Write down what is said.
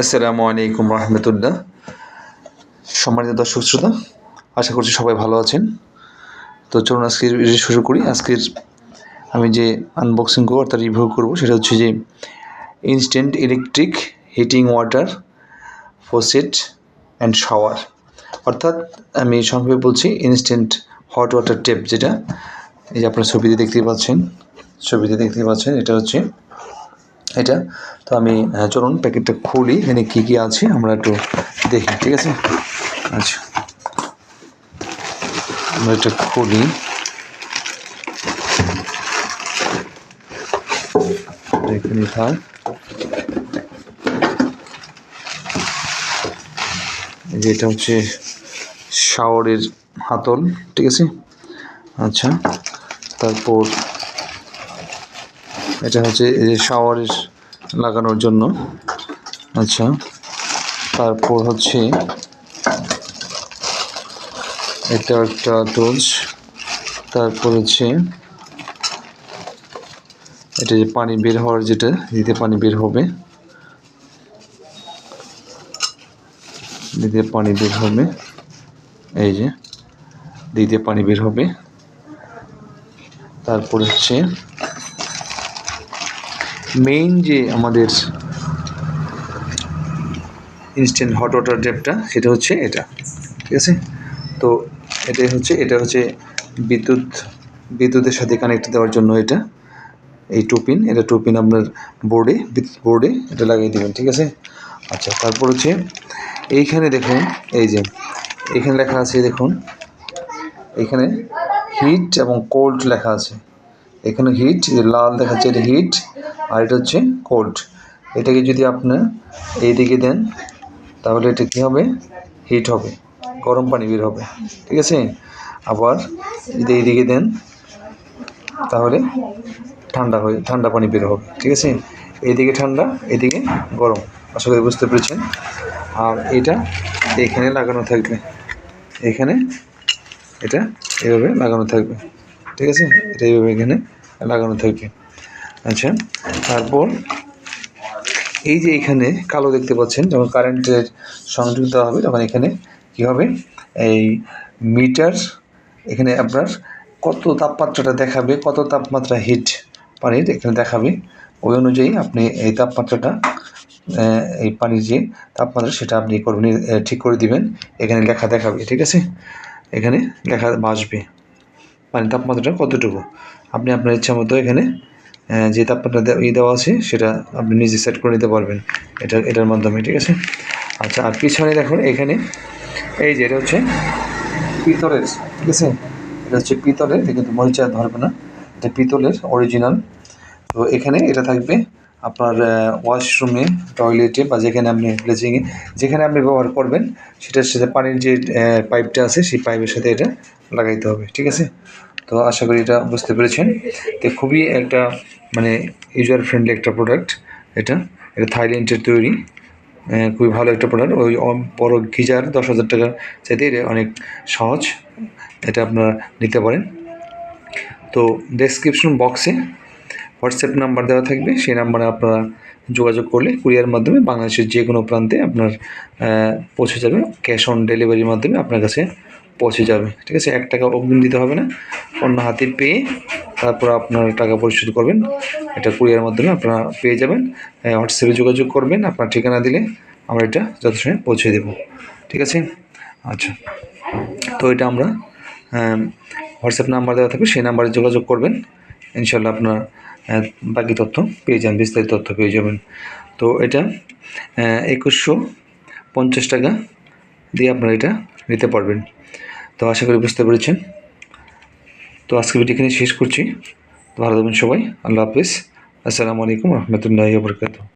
আসসালামু আলাইকুম রহমতুল্লাহ। সম্মানিত দর্শক শ্রোতা, আশা করছি সবাই ভালো আছেন। তো চলুন ভিডিও শুরু করি। আজকের আমি যে আনবক্সিং করব, অর্থাৎ রিভিউ করব, সেটা হচ্ছে যে instant electric heating water faucet and shower অর্থাৎ আমি সংক্ষেপে বলছি ইনস্ট্যান্ট হট ওয়াটার টেপ যেটা, এই যে আপনারা ছবিতে দেখতে পাচ্ছেন, ছবিতে দেখতে পাচ্ছেন, এটা হচ্ছে এটা। তো আমি চলুন প্যাকেটটা খুলি, এখানে কী কী আছে আমরা একটু দেখি, ঠিক আছে? আচ্ছা। আমরা এটা খুলি। এটা হচ্ছে শাওয়ারের হাতল, ঠিক আছে? আচ্ছা। তারপর এটা হচ্ছে এই যে শাওয়ারের লাগানোর জন্য। আচ্ছা তারপর হচ্ছে এটা একটা টুলস তারপর হচ্ছে এটা যে পানি বের হওয়ার যেটা, দিতে পানি বের হবে। দিতে পানি বের হবে। এই যে, দিতে পানি বের হবে। তারপর হচ্ছে মেইন যে আমাদের ইনস্ট্যান্ট হট ওয়াটার ট্যাপটা সেটা হচ্ছে এটা, ঠিক আছে? তো এটাই হচ্ছে, এটা হচ্ছে বিদ্যুৎ, বিদ্যুতের সাথে কানেক্ট দেওয়ার জন্য এটা, এই টুপিন এটা টুপিন আপনার বোর্ডে বিদ্যুৎ বোর্ডে এটা লাগিয়ে দেবেন, ঠিক আছে? আচ্ছা তারপর হচ্ছে, এইখানে দেখুন, এই যে, এখানে লেখা আছে, দেখুন, এখানে হিট এবং কোল্ড লেখা আছে। এখানে হিট যে লাল দেখাচ্ছে এটা হিট আর এটা হচ্ছে কোল্ড এটাকে যদি আপনার এইদিকে দেন, তাহলে এটা কী হবে? হিট হবে, গরম পানি বের হবে। ঠিক আছে? আবার যদি এইদিকে দেন, তাহলে ঠান্ডা হয়ে, ঠান্ডা পানি বের হবে। ঠিক আছে? এইদিকে ঠান্ডা এদিকে গরম। আশা করি বুঝতে পেরেছেন। আর এটা এখানে লাগানো থাকবে। এখানে এটা এভাবে লাগানো থাকবে। ঠিক আছে? এটা এইভাবে এখানে লাগানো থাকবে আচ্ছা তারপর এই যে এখানে কালো দেখতে পাচ্ছেন, যখন কারেন্টের সংযোগ দেওয়া হবে, তখন এখানে কী হবে? এই মিটার, এখানে আপনার কত তাপমাত্রাটা দেখাবে, কত তাপমাত্রা হিট পানির এখানে দেখাবে। ওই অনুযায়ী আপনি এই তাপমাত্রাটা এই পানির যে তাপমাত্রা, সেটা আপনি করবেন ঠিক করে দিবেন। এখানে লেখা দেখাবে, ঠিক আছে? এখানে লেখা বাসবে পানির তাপমাত্রাটা কতটুকু? আপনি আপনার ইচ্ছা মতো এখানে যে তাপমাত্রা ই দেওয়া আছে, সেটা আপনি নিজে সেট করে নিতে পারবেন। এটা, এটার মাধ্যমে, ঠিক আছে? আচ্ছা আর পিছনে দেখুন, এখানে, এই যে এটা হচ্ছে পিতলের, ঠিক আছে? এটা হচ্ছে পিতলের কিন্তু মরিচা ধরবে না। এটা পিতলের অরিজিনাল তো এখানে এটা থাকবে আপনার ওয়াশরুমে টয়লেটে বা যেখানে আপনি ব্লিচিংয়ে যেখানে আপনি ব্যবহার করবেন, সেটার সাথে পানির যে পাইপটা আছে, সেই পাইপের সাথে এটা লাগাইতে হবে, ঠিক আছে? তো আশা করি এটা বুঝতে পেরেছেন। তো খুবই একটা মানে ইউজার ফ্রেন্ডলি একটা প্রোডাক্ট এটা। এটা থাইল্যান্ডের তৈরি। খুবই ভালো একটা প্রোডাক্ট ওই বড় গিজার দশ হাজার টাকার চাইতে এটা অনেক সহজ। এটা আপনারা নিতে পারেন। তো ডেসক্রিপশন বক্সে হোয়াটসঅ্যাপ নাম্বার দেওয়া থাকবে। সেই নাম্বারে আপনারা যোগাযোগ করলে কুরিয়ার মাধ্যমে বাংলাদেশের যে কোনো প্রান্তে আপনার পৌঁছে যাবে। ক্যাশ অন ডেলিভারির মাধ্যমে আপনার কাছে পৌঁছে যাবে, ঠিক আছে? এক টাকা অগ্রিম দিতে হবে না। অন্য হাতে পেয়ে তারপর আপনার টাকা পরিশোধ করবেন। এটা কুরিয়ার মাধ্যমে আপনারা পেয়ে যাবেন। হোয়াটসঅ্যাপে যোগাযোগ করবেন। আপনার ঠিকানা দিলে আমরা এটা যথাসময়ে পৌঁছে দেব। ঠিক আছে? আচ্ছা। তো এটা আমরা হোয়াটসঅ্যাপ নাম্বার দেওয়া থাকবে। সেই নাম্বারে যোগাযোগ করবেন। ইনশাল্লাহ আপনার বাকি তথ্য পেয়ে যান বিস্তারিত তথ্য পেয়ে যাবেন। তো এটা একুশশো পঞ্চাশ টাকা দিয়ে আপনারা এটা নিতে পারবেন। তো আশা করি বুঝতে পেরেছেন। তো আজকে ভিডিও এখানে শেষ করছি। ভালো থাকবেন সবাই। আল্লাহ হাফিজ। আসসালামু আলাইকুম রহমতুল্লাহ বরকাত